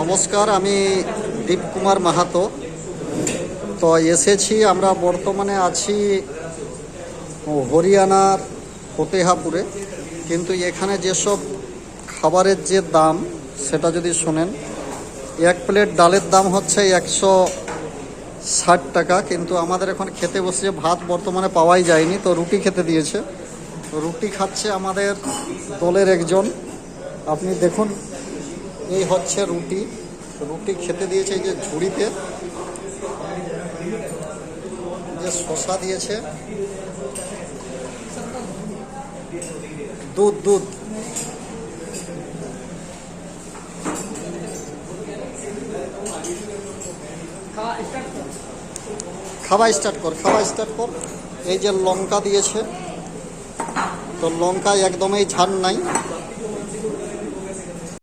নমস্কার, আমি দীপকুমার মাহাতো। তো এসেছি, আমরা বর্তমানে আছি হরিয়ানার ফতেহাপুরে। কিন্তু এখানে যেসব খাবারের যে দাম, সেটা যদি শোনেন, এক প্লেট ডালের দাম হচ্ছে একশো ষাট টাকা, কিন্তু আমাদের এখন খেতে বসে ভাত বর্তমানে পাওয়াই যায়নি, তো রুটি খেতে দিয়েছে। রুটি খাচ্ছে আমাদের দলের একজন আপনি দেখুন, এই হচ্ছে রুটি। রুটি খেতে দিয়েছে এই যে ঝুড়িতে। যে শশা দিয়েছে। দুধ দুধ। খাওয়া স্টার্ট কর, খাওয়া স্টার্ট কর। এই যে লঙ্কা দিয়েছে। তো লঙ্কা একদমই ঝাল নাই।